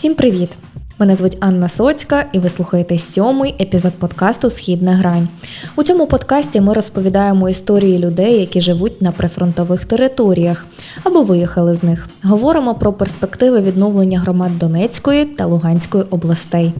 Всім привіт! Мене звуть Анна Соцька, і ви слухаєте сьомий епізод подкасту Східна грань. У цьому подкасті ми розповідаємо історії людей, які живуть на прифронтових територіях або виїхали з них. Говоримо про перспективи відновлення громад Донецької та Луганської областей.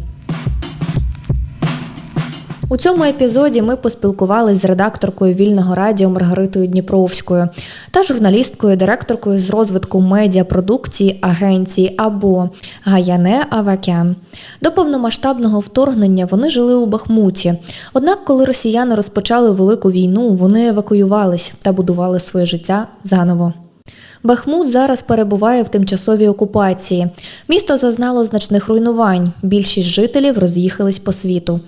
У цьому епізоді ми поспілкувалися з редакторкою вільного радіо Маргаритою Дніпровською та журналісткою, директоркою з розвитку медіапродукції агенції АБО Гаяне Авакян. До повномасштабного вторгнення вони жили у Бахмуті. Однак, коли росіяни розпочали велику війну, вони евакуювались та будували своє життя заново. Бахмут зараз перебуває в тимчасовій окупації. Місто зазнало значних руйнувань. Більшість жителів роз'їхались по світу.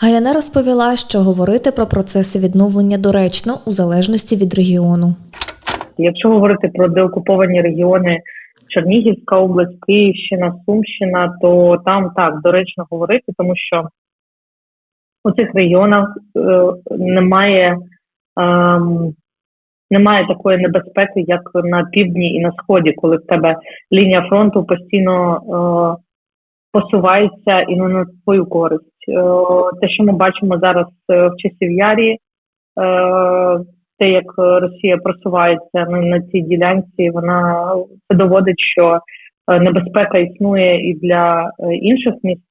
Гаяна розповіла, що говорити про процеси відновлення доречно у залежності від регіону. Якщо говорити про деокуповані регіони Чернігівська область, Київщина, Сумщина, то там так доречно говорити, тому що у цих регіонах е, немає е, немає такої небезпеки, як на півдні і на сході, коли в тебе лінія фронту постійно е, посувається і не на свою користь. Е, те, що ми бачимо зараз е, в часів Ярі, е, те, як Росія просувається на, на цій ділянці, вона це доводить, що е, небезпека існує і для е, інших міст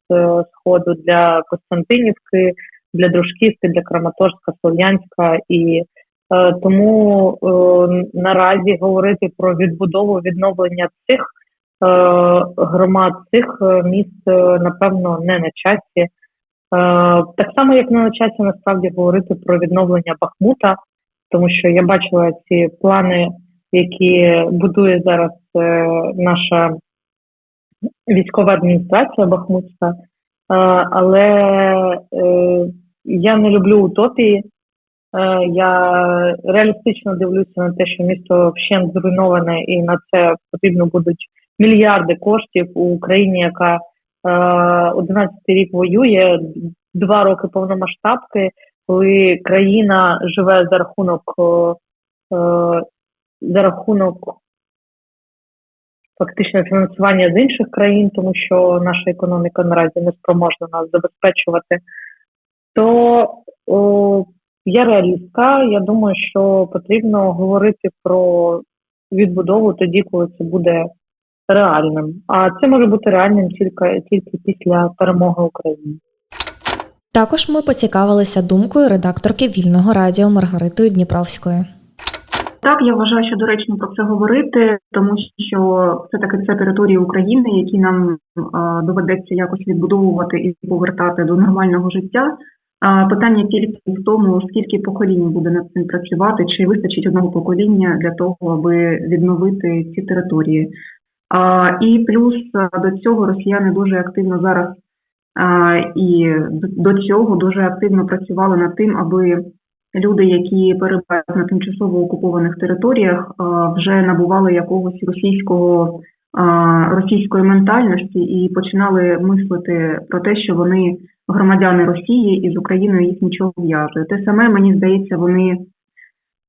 сходу, для Костянтинівки, для Дружківки, для Краматорська, Слов'янська і тому е, наразі говорити про відбудову відновлення цих е, громад, цих міст, напевно, не на часі. Так само, як не на часі насправді говорити про відновлення Бахмута, тому що я бачила ці плани, які будує зараз наша військова адміністрація Бахмутська, але я не люблю утопії. Е, я реалістично дивлюся на те, що місто вщент зруйноване, і на це потрібно будуть мільярди коштів. У Україні, яка 11 е, рік воює, два роки повномасштабки, коли країна живе за рахунок е, за рахунок фактично фінансування з інших країн, тому що наша економіка наразі не спроможна нас забезпечувати, то я реалістка. Я думаю, що потрібно говорити про відбудову тоді, коли це буде реальним. А це може бути реальним тільки тільки після перемоги України. Також ми поцікавилися думкою редакторки вільного радіо Маргаритою Дніпровською. Так, я вважаю, що доречно про це говорити, тому що все таки це території України, які нам е, доведеться якось відбудовувати і повертати до нормального життя. Питання тільки в тому, скільки поколінь буде над цим працювати, чи вистачить одного покоління для того, аби відновити ці території. І плюс до цього росіяни дуже активно зараз і до цього дуже активно працювали над тим, аби люди, які перебувають на тимчасово окупованих територіях, вже набували якогось російського російської ментальності і починали мислити про те, що вони громадяни Росії і з Україною їх нічого в'яже. Те саме мені здається, вони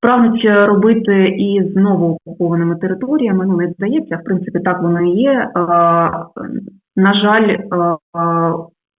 прагнуть робити і з новоокупованими територіями. Ну не здається, в принципі, так воно і є. На жаль,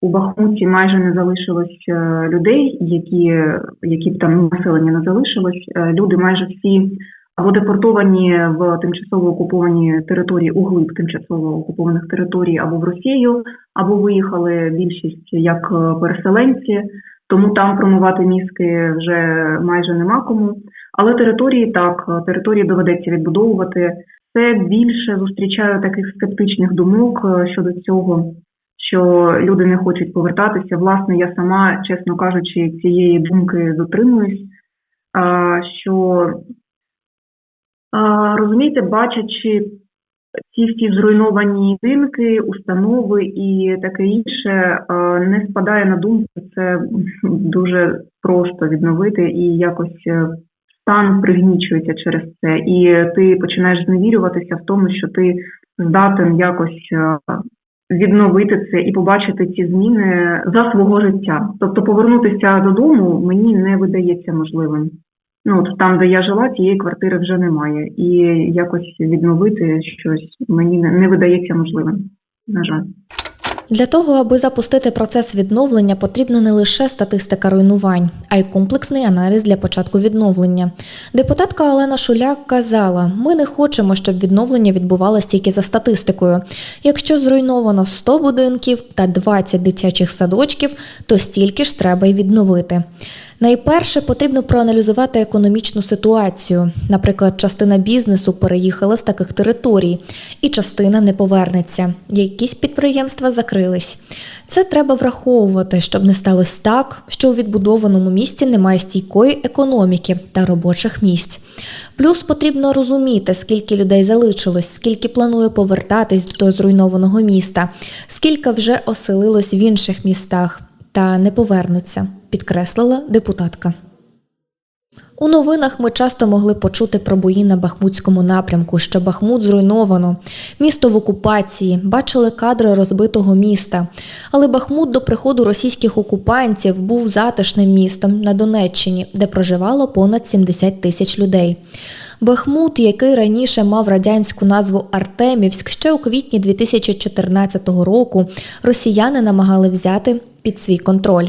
у Бахмуті майже не залишилось е, людей, які які б там населення не залишилось. Е, люди майже всі або депортовані в тимчасово окуповані території углиб тимчасово окупованих територій або в Росію, або виїхали більшість як е, переселенці, тому там промивати мізки вже майже нема кому. Але території так, території доведеться відбудовувати. Це більше зустрічаю таких скептичних думок е, щодо цього, що люди не хочуть повертатися. Власне, я сама, чесно кажучи, цієї думки дотримуюсь. Що Розумієте, бачачи ці всі зруйновані будинки, установи і таке інше, не спадає на думку, це дуже просто відновити і якось е, стан пригнічується через це. І ти починаєш зневірюватися в тому, що ти здатен якось е, відновити це і побачити ці зміни за свого життя. Тобто повернутися додому мені не видається можливим. Ну от там, де я жила, цієї квартири вже немає, і якось відновити щось мені не, не видається можливим. на жаль. Для того, аби запустити процес відновлення, потрібна не лише статистика руйнувань, а й комплексний аналіз для початку відновлення. Депутатка Олена Шуляк казала: ми не хочемо, щоб відновлення відбувалося тільки за статистикою. Якщо зруйновано 100 будинків та 20 дитячих садочків, то стільки ж треба й відновити. Найперше потрібно проаналізувати економічну ситуацію. Наприклад, частина бізнесу переїхала з таких територій, і частина не повернеться. Якісь підприємства закрились. Це треба враховувати, щоб не сталося так, що у відбудованому місті немає стійкої економіки та робочих місць. Плюс потрібно розуміти, скільки людей залишилось, скільки планує повертатись до зруйнованого міста, скільки вже оселилось в інших містах та не повернуться, підкреслила депутатка. У новинах ми часто могли почути про бої на Бахмутському напрямку, що Бахмут зруйновано, місто в окупації, бачили кадри розбитого міста. Але Бахмут до приходу російських окупантів був затишним містом на Донеччині, де проживало понад 70 тисяч людей. Бахмут, який раніше мав радянську назву Артемівськ, ще у квітні 2014 року росіяни намагали взяти під свій контроль.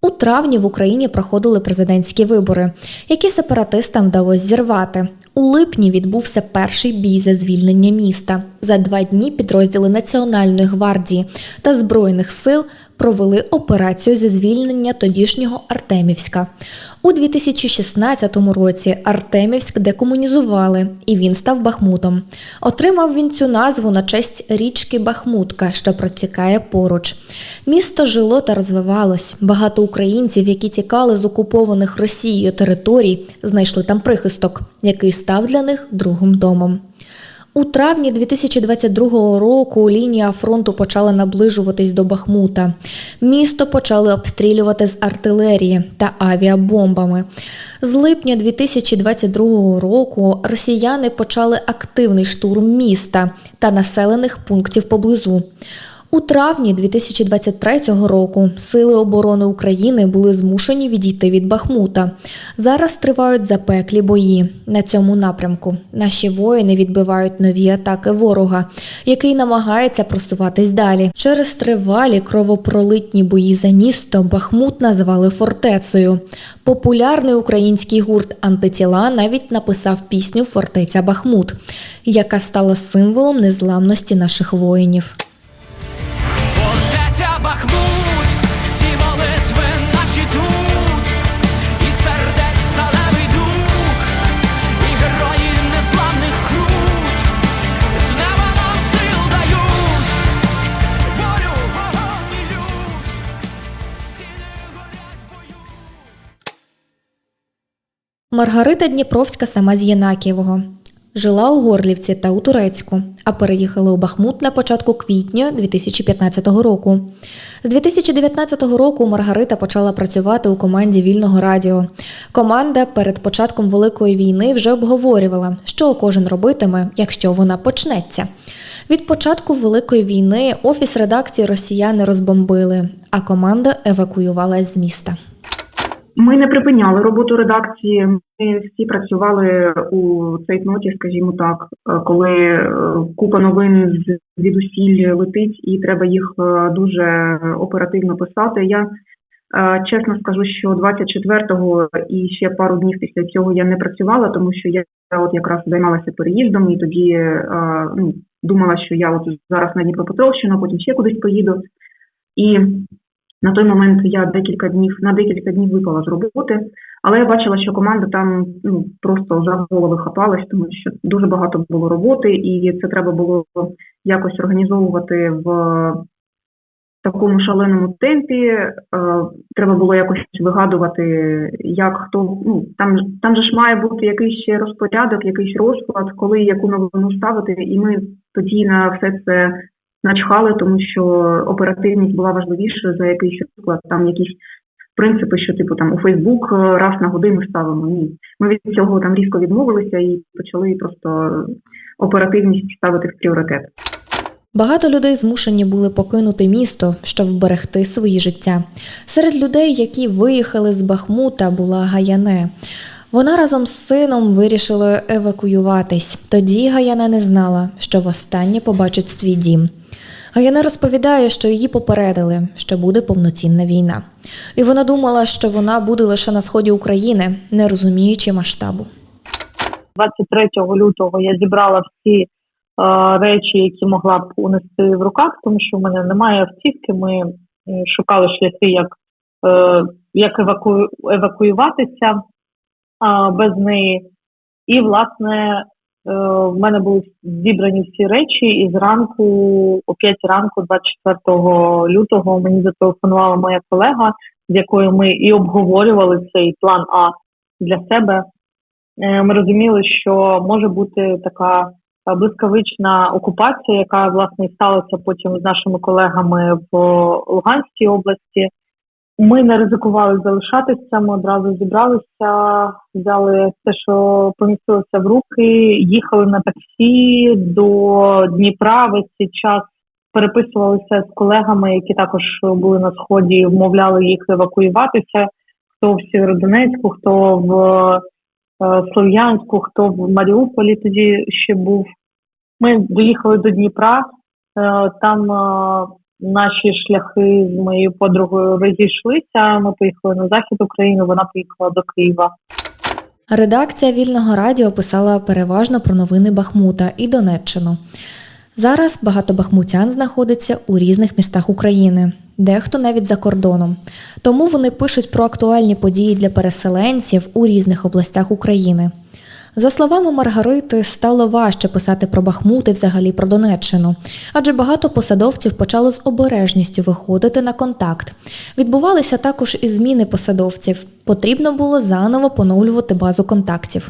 У травні в Україні проходили президентські вибори, які сепаратистам вдалося зірвати. У липні відбувся перший бій за звільнення міста. За два дні підрозділи Національної гвардії та Збройних сил провели операцію зі звільнення тодішнього Артемівська. У 2016 році Артемівськ декомунізували, і він став Бахмутом. Отримав він цю назву на честь річки Бахмутка, що протікає поруч. Місто жило та розвивалось. Багато українців, які тікали з окупованих Росією територій, знайшли там прихисток, який став для них другим домом. У травні 2022 року лінія фронту почала наближуватись до Бахмута. Місто почали обстрілювати з артилерії та авіабомбами. З липня 2022 року росіяни почали активний штурм міста та населених пунктів поблизу. У травні 2023 року Сили оборони України були змушені відійти від Бахмута. Зараз тривають запеклі бої на цьому напрямку. Наші воїни відбивають нові атаки ворога, який намагається просуватись далі. Через тривалі кровопролитні бої за місто Бахмут назвали фортецею. Популярний український гурт Антитіла навіть написав пісню Фортеця Бахмут, яка стала символом незламності наших воїнів. Маргарита Дніпровська сама з Єнакієвого. Жила у Горлівці та у Турецьку, а переїхала у Бахмут на початку квітня 2015 року. З 2019 року Маргарита почала працювати у команді Вільного радіо. Команда перед початком Великої війни вже обговорювала, що кожен робитиме, якщо вона почнеться. Від початку Великої війни офіс редакції росіяни розбомбили, а команда евакуювалась з міста. Ми не припиняли роботу редакції. Ми всі працювали у цейтноті, скажімо так, коли е, купа новин звідусіль летить, і треба їх е, дуже оперативно писати. Я е, чесно скажу, що 24-го і ще пару днів після цього я не працювала, тому що я от якраз займалася переїздом і тоді ну, думала, що я от зараз на Дніпропетровщину, потім ще кудись поїду. І на той момент я декілька днів на декілька днів випала з роботи, але я бачила, що команда там ну просто за голови хапалась, тому що дуже багато було роботи, і це треба було якось організовувати в такому шаленому темпі. Е, треба було якось вигадувати, як хто ну там там же ж має бути якийсь ще розпорядок, якийсь розклад, коли яку новину ставити, і ми тоді на все це начхали, тому що оперативність була важливішою за якийсь розклад, там якісь принципи, що типу там у Фейсбук раз на годину ставимо. Ні, ми від цього там різко відмовилися і почали просто оперативність ставити в пріоритет. Багато людей змушені були покинути місто, щоб вберегти свої життя. Серед людей, які виїхали з Бахмута, була Гаяне. Вона разом з сином вирішила евакуюватись. Тоді Гаяне не знала, що востаннє побачить свій дім. Гаяна розповідає, що її попередили, що буде повноцінна війна. І вона думала, що вона буде лише на сході України, не розуміючи масштабу. 23 лютого я зібрала всі е, речі, які могла б унести в руках, тому що в мене немає автівки. Ми шукали шляхи, як, е, як еваку... евакуюватися е, без неї. І, власне, е, в мене були зібрані всі речі, і зранку, о 5 ранку, 24 лютого, мені зателефонувала моя колега, з якою ми і обговорювали цей план А для себе. Е, Ми розуміли, що може бути така е, блискавична окупація, яка власне і сталася потім з нашими колегами в Луганській області. Ми не ризикували залишатися. Ми одразу зібралися, взяли те, що помістилося в руки, їхали на таксі до Дніпра. Весь цей час переписувалися з колегами, які також були на сході, вмовляли їх евакуюватися. Хто в Сєвєродонецьку, хто в е, Слов'янську, хто в Маріуполі тоді ще був. Ми доїхали до Дніпра. е, Там е, наші шляхи з моєю подругою розійшлися. Ми поїхали на захід України, вона поїхала до Києва. Редакція вільного радіо писала переважно про новини Бахмута і Донеччину. Зараз багато бахмутян знаходиться у різних містах України, дехто навіть за кордоном. Тому вони пишуть про актуальні події для переселенців у різних областях України. За словами Маргарити, стало важче писати про Бахмут і взагалі про Донеччину, адже багато посадовців почало з обережністю виходити на контакт. Відбувалися також і зміни посадовців. Потрібно було заново поновлювати базу контактів.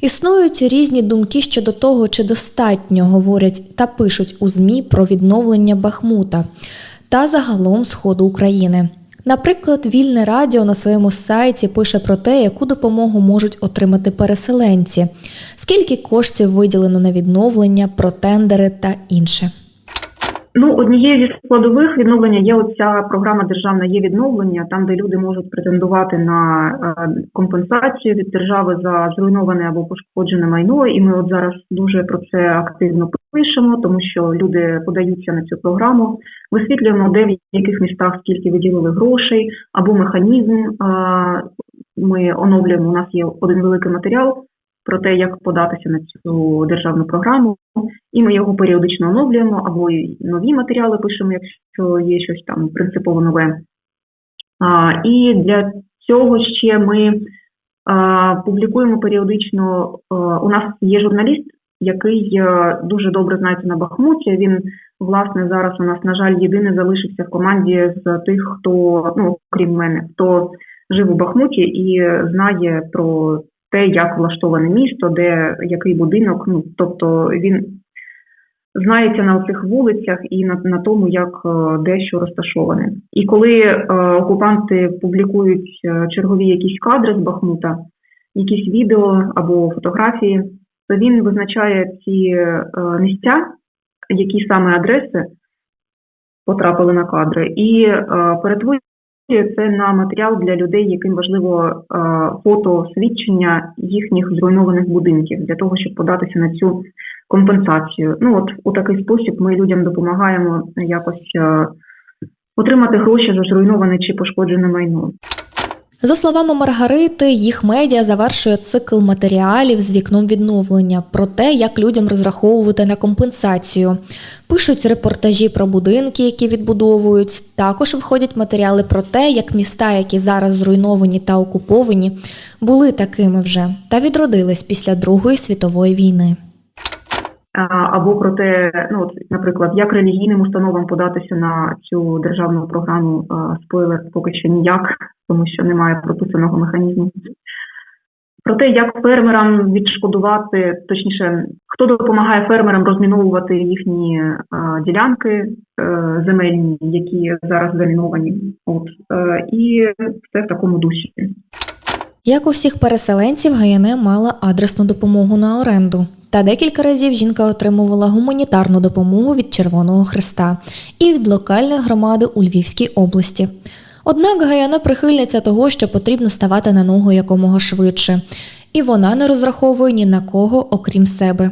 Існують різні думки щодо того, чи достатньо говорять та пишуть у ЗМІ про відновлення Бахмута та загалом Сходу України. Наприклад, вільне радіо на своєму сайті пише про те, яку допомогу можуть отримати переселенці, скільки коштів виділено на відновлення, про тендери та інше. Ну, однією зі складових відновлення є оця програма Державна є відновлення, там де люди можуть претендувати на е, компенсацію від держави за зруйноване або пошкоджене майно. І ми от зараз дуже про це активно пишемо, тому що люди подаються на цю програму. Висвітлюємо, де в яких містах скільки виділили грошей або механізм. Ми оновлюємо. У нас є один великий матеріал про те, як податися на цю державну програму і ми його періодично оновлюємо, або нові матеріали пишемо, якщо є щось там принципово нове. І для цього ще ми публікуємо періодично. у нас є журналіст, який е, дуже добре знається на Бахмуті. Він, власне, зараз у нас, на жаль, єдиний залишився в команді з тих, хто, ну, крім мене, хто жив у Бахмуті і знає про те, як влаштоване місто, де який будинок. Ну, тобто він знається на цих вулицях і на, на тому, як е, де що розташоване. І коли е, окупанти публікують е, чергові якісь кадри з Бахмута, якісь відео або фотографії, то він визначає ці е, місця, які саме адреси потрапили на кадри, і е, перетворює це на матеріал для людей, яким важливо е, фото свідчення їхніх зруйнованих будинків для того, щоб податися на цю компенсацію. Ну от у такий спосіб ми людям допомагаємо якось отримати гроші за зруйноване чи пошкоджене майно. За словами Маргарити, їх медіа завершує цикл матеріалів з вікном відновлення про те, як людям розраховувати на компенсацію. Пишуть репортажі про будинки, які відбудовують. Також виходять матеріали про те, як міста, які зараз зруйновані та окуповані, були такими вже та відродились після Другої світової війни. Або про те, ну от, наприклад, як релігійним установам податися на цю державну програму спойлер поки що ніяк, тому що немає прописаного механізму. Про те, як фермерам відшкодувати, точніше, хто допомагає фермерам розміновувати їхні а, ділянки е, земельні, які зараз заміновані. От е, і все в такому дусі. Як у всіх переселенців, Гаяне мала адресну допомогу на оренду. Та декілька разів жінка отримувала гуманітарну допомогу від Червоного Христа і від локальної громади у Львівській області. Однак Гаяна прихильниця того, що потрібно ставати на ногу якомога швидше, і вона не розраховує ні на кого, окрім себе.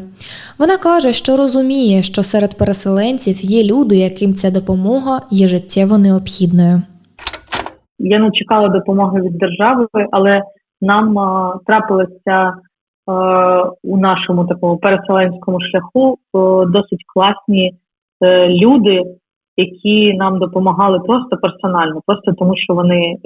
Вона каже, що розуміє, що серед переселенців є люди, яким ця допомога є життєво необхідною. Я не чекала допомоги від держави, але нам а, трапилися а, у нашому такому переселенському шляху а, досить класні е, люди, які нам допомагали просто персонально, просто тому що вони е,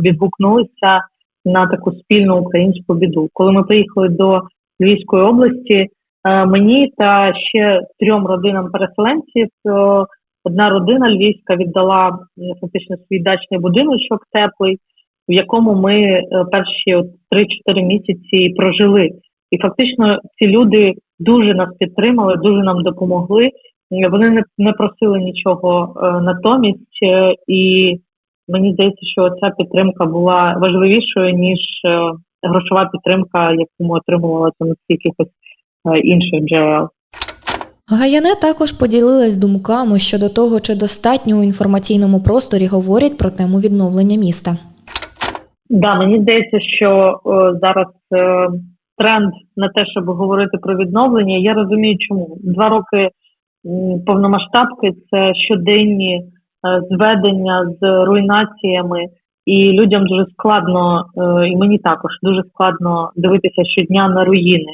відгукнулися на таку спільну українську біду. Коли ми приїхали до Львівської області, е, мені та ще трьом родинам переселенців. е, Одна родина львівська віддала е, фактично свій дачний будиночок теплий, в якому ми е, перші от 3-4 місяці прожили. І фактично ці люди дуже нас підтримали, дуже нам допомогли. Е, Вони не, не просили нічого е, натомість, і мені здається, що ця підтримка була важливішою ніж грошова підтримка, яку ми отримували там з якихось інших джерел. Гаяне також поділилась думками щодо того, чи достатньо у інформаційному просторі говорять про тему відновлення міста. Да, мені здається, що е, зараз е, тренд на те, щоб говорити про відновлення. Я розумію, чому два роки м, повномасштабки це щоденні е, зведення з руйнаціями, і людям дуже складно, е, і мені також дуже складно дивитися щодня на руїни.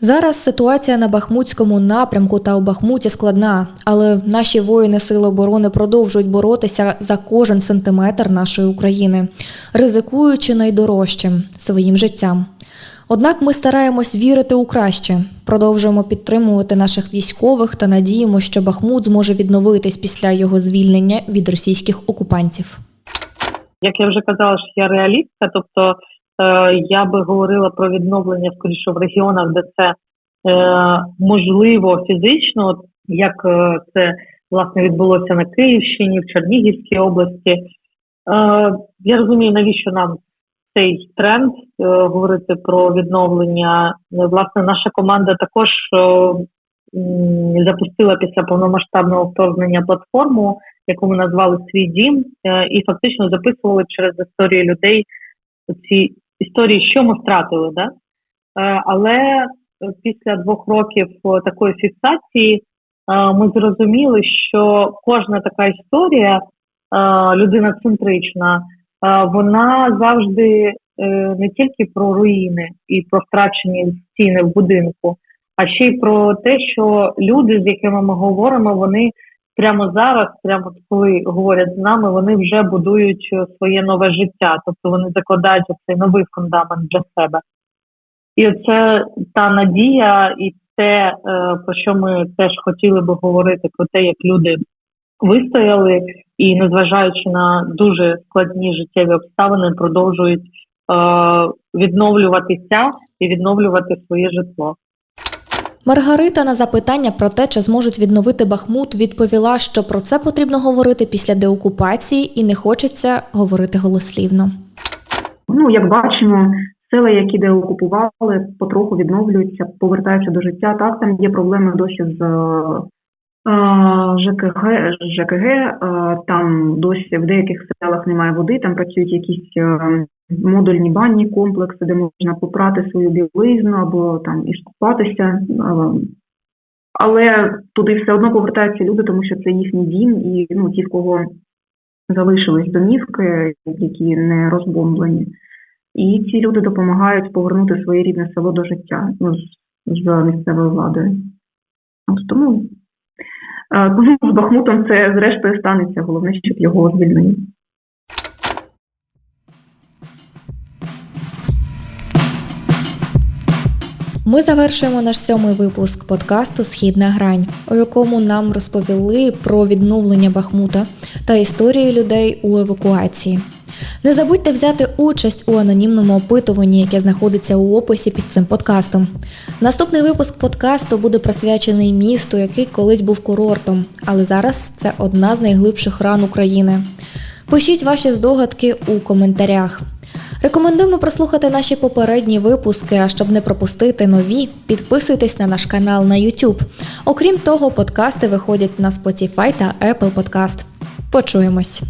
Зараз ситуація на Бахмутському напрямку та у Бахмуті складна, але наші воїни Сили оборони продовжують боротися за кожен сантиметр нашої України, ризикуючи найдорожчим своїм життям. Однак ми стараємось вірити у краще, продовжуємо підтримувати наших військових та надіємо, що Бахмут зможе відновитись після його звільнення від російських окупантів. Як я вже казала, що я реалістка, тобто я би говорила про відновлення скоріше в регіонах, де це е, можливо фізично, як е, це власне відбулося на Київщині, в Чернігівській області. Е, я розумію, навіщо нам цей тренд е, говорити про відновлення. Е, Власне, наша команда також е, запустила після повномасштабного вторгнення платформу, яку ми назвали Свій дім, е, і фактично записували через історії людей ці історії, що ми втратили. Да? Е, Але е, після двох років е, такої фіксації ми зрозуміли, що кожна така історія людина центрична, вона завжди не тільки про руїни і про втрачені стіни в будинку, а ще й про те, що люди, з якими ми говоримо, вони прямо зараз, прямо коли говорять з нами, вони вже будують е, своє нове життя, тобто вони закладають цей новий фундамент для себе. І це та надія, і те, е, про що ми теж хотіли би говорити, про те, як люди вистояли і, незважаючи на дуже складні життєві обставини, продовжують е, відновлюватися і відновлювати своє житло. Маргарита на запитання про те, чи зможуть відновити Бахмут, відповіла, що про це потрібно говорити після деокупації і не хочеться говорити голослівно. Ну, як бачимо, села, які деокупували, потроху відновлюються, повертаються до життя. Так, там є проблеми досі з е, ЖКГ, ЖКГ, там досі в деяких селах немає води, там працюють якісь е, модульні банні комплекси, де можна попрати свою білизну або там і скупатися. Е, Але туди все одно повертаються люди, тому що це їхній дім, і ну, ті, в кого залишились домівки, які не розбомблені. І ці люди допомагають повернути своє рідне село до життя ну, з, місцевою владою. От тому ну, з Бахмутом це зрештою станеться, головне, щоб його звільнили. Ми завершуємо наш сьомий випуск подкасту Східна грань, у якому нам розповіли про відновлення Бахмута та історії людей у евакуації. Не забудьте взяти участь у анонімному опитуванні, яке знаходиться у описі під цим подкастом. Наступний випуск подкасту буде присвячений місту, який колись був курортом, але зараз це одна з найглибших ран України. Пишіть ваші здогадки у коментарях. Рекомендуємо прослухати наші попередні випуски, а щоб не пропустити нові, підписуйтесь на наш канал на YouTube. Окрім того, подкасти виходять на Spotify та Apple Podcast. Почуємось!